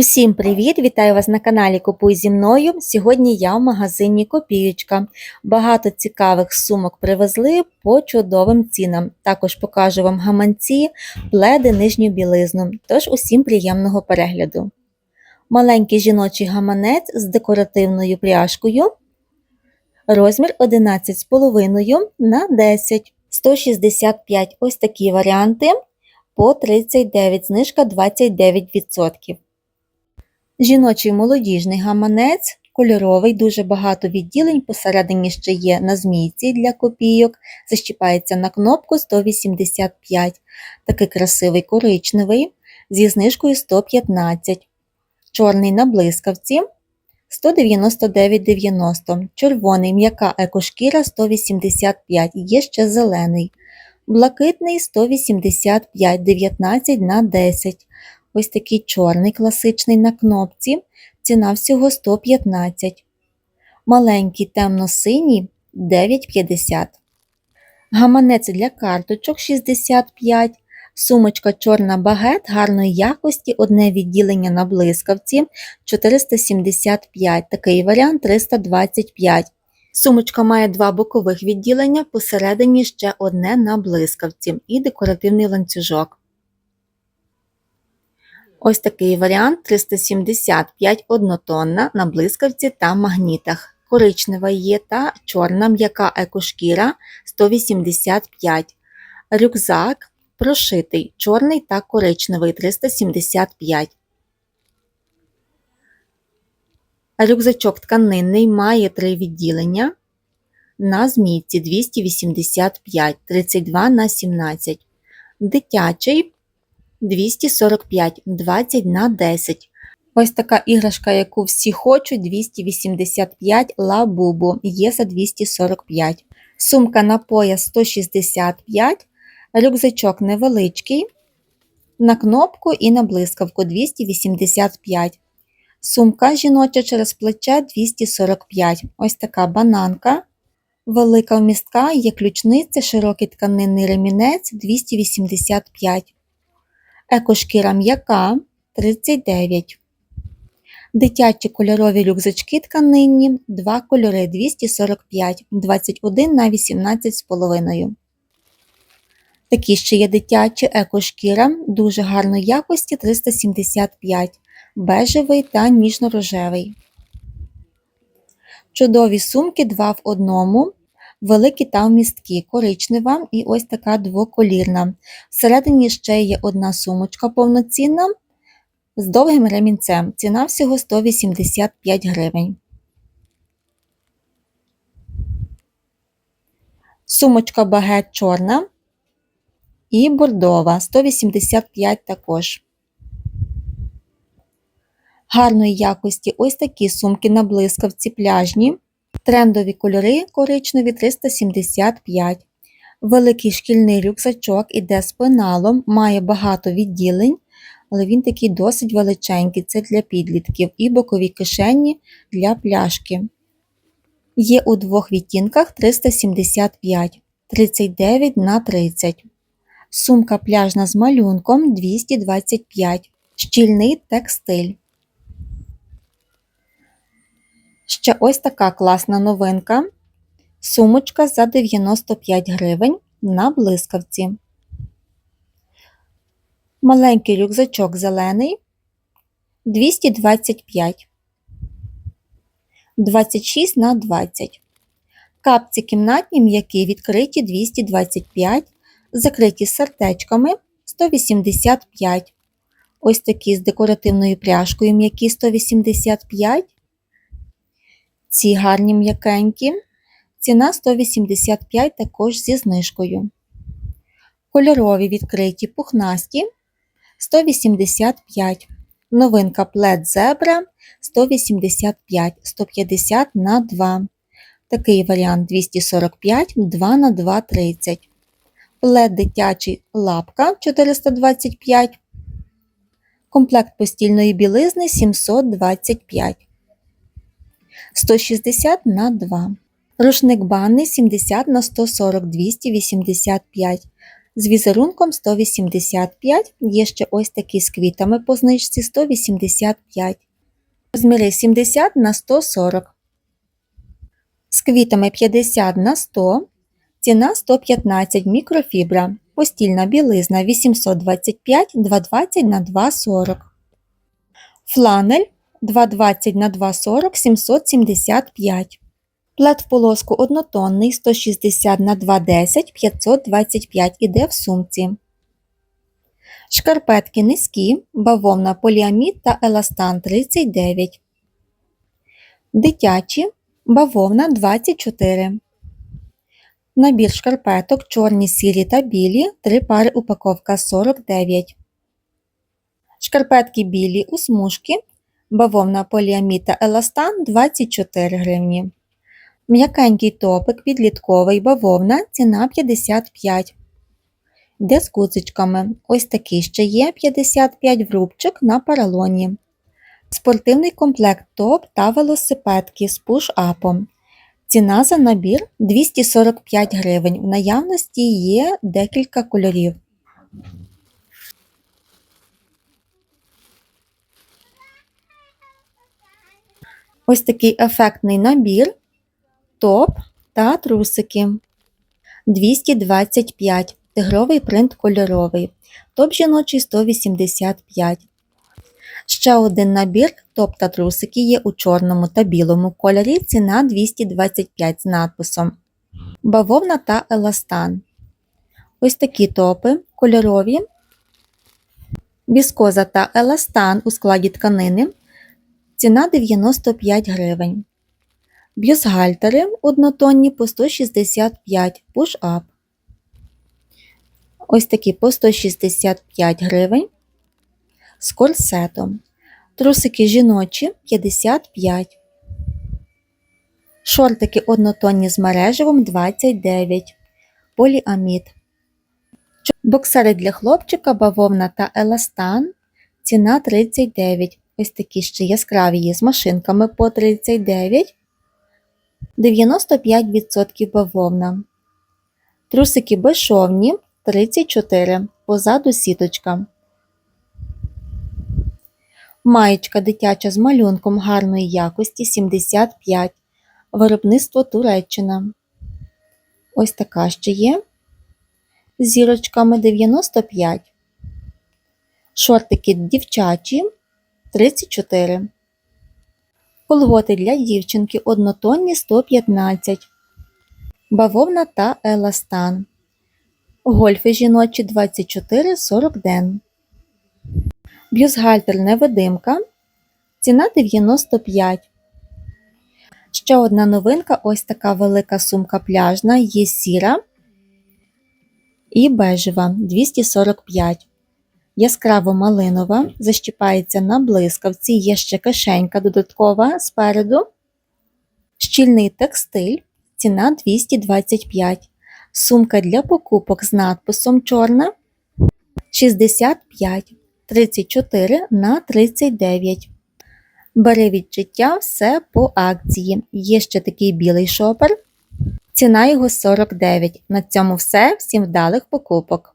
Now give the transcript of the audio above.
Усім привіт! Вітаю вас на каналі Купуй зі мною. Сьогодні я в магазині Копієчка. Багато цікавих сумок привезли по чудовим цінам. Також покажу вам гаманці, пледи, нижню білизну. Тож усім приємного перегляду. Маленький жіночий гаманець з декоративною пряжкою. Розмір 11,5 на 10, 165. Ось такі варіанти по 39, знижка 29%. Жіночий молодіжний гаманець, кольоровий, дуже багато відділень, посередині ще є на змійці для копійок, защіпається на кнопку 185, такий красивий коричневий, зі знижкою 115, чорний на блискавці 199,90, червоний м'яка екошкіра 185, є ще зелений, блакитний 185, 19 на 10. Ось такий чорний класичний на кнопці, ціна всього 115. Маленький темно-синій 9,50. Гаманець для карточок 65. Сумочка чорна багет гарної якості, одне відділення на блискавці 475, такий варіант 325. Сумочка має два бокових відділення, посередині ще одне на блискавці і декоративний ланцюжок. Ось такий варіант 375 однотонна на блискавці та магнітах. Коричнева є та чорна м'яка екошкіра 185. Рюкзак прошитий чорний та коричневий 375. Рюкзачок тканинний має три відділення. На змійці 285, 32 на 17. Дитячий 245, 20 на 10. Ось така іграшка, яку всі хочуть, 285 лабубу, є за 245. Сумка на пояс 165, рюкзачок невеличкий, на кнопку і на блискавку 285. Сумка жіноча через плече 245. Ось така бананка. Велика вмістка, є ключниця, широкий тканинний ремінець 285. Екошкіра м'яка 39. Дитячі кольорові рюкзачки тканинні, 2 кольори 245, 21 на 18,5. Такі ще є дитячі екошкіра дуже гарної якості 375, бежевий та ніжно-рожевий. Чудові сумки 2 в одному великі та вмісткі, коричнева і ось така двоколірна. Всередині ще є одна сумочка повноцінна з довгим ремінцем. Ціна всього 185 гривень. Сумочка багет чорна і бордова 185 також. Гарної якості ось такі сумки на блискавці пляжні. Трендові кольори коричневі 375. Великий шкільний рюкзачок іде з пеналом, має багато відділень, але він такий досить величенький, це для підлітків, і бокові кишені для пляшки. Є у двох відтінках 375, 39 на 30. Сумка пляжна з малюнком 225, щільний текстиль. Ще ось така класна новинка. Сумочка за 95 гривень на блискавці. Маленький рюкзачок зелений 225, 26 на 20. Капці кімнатні м'які відкриті 225, закриті сердечками 185. Ось такі з декоративною пряжкою м'які 185. Ці гарні м'якенькі. Ціна 185 також зі знижкою. Кольорові відкриті пухнасті 185. Новинка плед зебра 185, 150 на 2. Такий варіант 245, 2 на 2 30. Плед дитячий лапка 425. Комплект постільної білизни 725. 160 на 2. Рушник банний 70 на 140 285. З візерунком 185, є ще ось такі з квітами по знижці 185. Розміри 70 на 140. З квітами 50 на 100. Ціна 115 мікрофібра. Постільна білизна 825 220 на 240. Фланель 220 на 240 775. Плед в полоску однотонний 160 на 210 525 іде в сумці. Шкарпетки низькі, бавовна поліамід та еластан 39. Дитячі бавовна 24. Набір шкарпеток чорні, сірі та білі, 3 пари упаковка 49. Шкарпетки білі у смужки, бавовна поліамід та еластан 24 гривні. М'якенький топик підлітковий бавовна ціна 55. Де з гудзичками. Ось такий ще є 55 врубчик на поролоні. Спортивний комплект топ та велосипедки з пуш-апом. Ціна за набір 245 гривень. В наявності є декілька кольорів. Ось такий ефектний набір, топ та трусики. 225. Тигровий принт кольоровий. Топ жіночий 185. Ще один набір топ та трусики є у чорному та білому кольорі. Ціна 225 з надписом. Бавовна та еластан. Ось такі топи кольорові. Віскоза та еластан у складі тканини. Ціна 95 гривень. Бюстгальтери однотонні по 165 push-up. Ось такі по 165 гривень з корсетом. Трусики жіночі 55. Шортики однотонні з мережевим 29. Поліамід. Боксери для хлопчика, бавовна та еластан. Ціна 39. Ось такі ще яскраві є з машинками по 39. 95% бавовна. Трусики безшовні 34. Позаду сіточка. Маєчка дитяча з малюнком гарної якості 75. Виробництво Туреччина. Ось така ще є. З зірочками 95. Шортики дівчачі 34. Колготи для дівчинки однотонні 115. Бавовна та еластан. Гольфи жіночі 24 40 ден. Бюстгальтер невидимка. Ціна 95. Ще одна новинка ось така велика сумка пляжна, є сіра і бежева 245. Яскраво малинова, защіпається на блискавці, є ще кишенька додаткова спереду. Щільний текстиль, ціна 225. Сумка для покупок з надписом чорна 65. 34 на 39. Бери відчуття все по акції. Є ще такий білий шопер. Ціна його 49. На цьому все. Всім вдалих покупок.